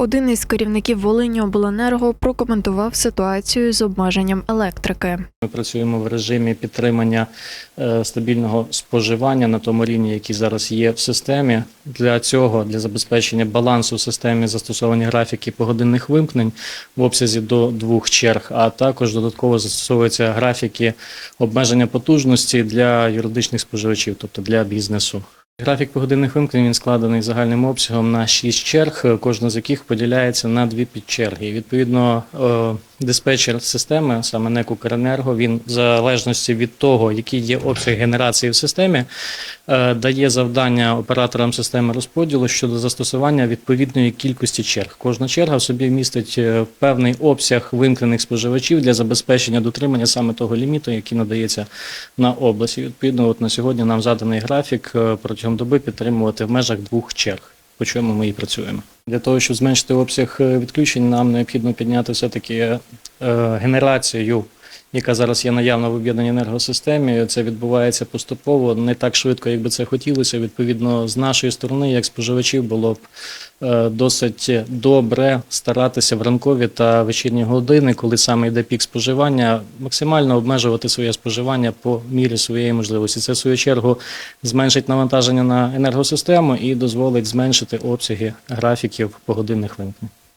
Один із керівників Волині обленерго прокоментував ситуацію з обмеженням електрики. Ми працюємо в режимі підтримання е, стабільного споживання на тому рівні, який зараз є в системі. Для цього, для забезпечення балансу в системі застосовані графіки погодинних вимкнень в обсязі до двох черг, а також додатково застосовуються графіки обмеження потужності для юридичних споживачів, тобто для бізнесу. Графік погодинних вимкнень він складений загальним обсягом на 6 черг, кожна з яких поділяється на дві підчерги. Відповідно, е, диспетчер системи, саме НЕК «Укренерго», він в залежності від того, який є обсяг генерації в системі, е, дає завдання операторам системи розподілу щодо застосування відповідної кількості черг. Кожна черга в собі містить е, певний обсяг вимкнених споживачів для забезпечення дотримання саме того ліміту, який надається на область. І, відповідно, от на сьогодні нам заданий графік е, протягом доби підтримувати в межах двох черг. По чому ми і працюємо для того, щоб зменшити обсяг е, відключень, нам необхідно підняти все таки е, генерацію, яка зараз є наявна в об'єднаній енергосистемі. Це відбувається поступово, не так швидко, як би це хотілося. Відповідно, з нашої сторони, як споживачів, було б е, досить добре старатися в ранкові та вечірні години, коли саме йде пік споживання, максимально обмежувати своє споживання по мірі своєї можливості. Це в свою чергу зменшить навантаження на енергосистему і дозволить зменшити обсяги графіків погодинних вимкнень.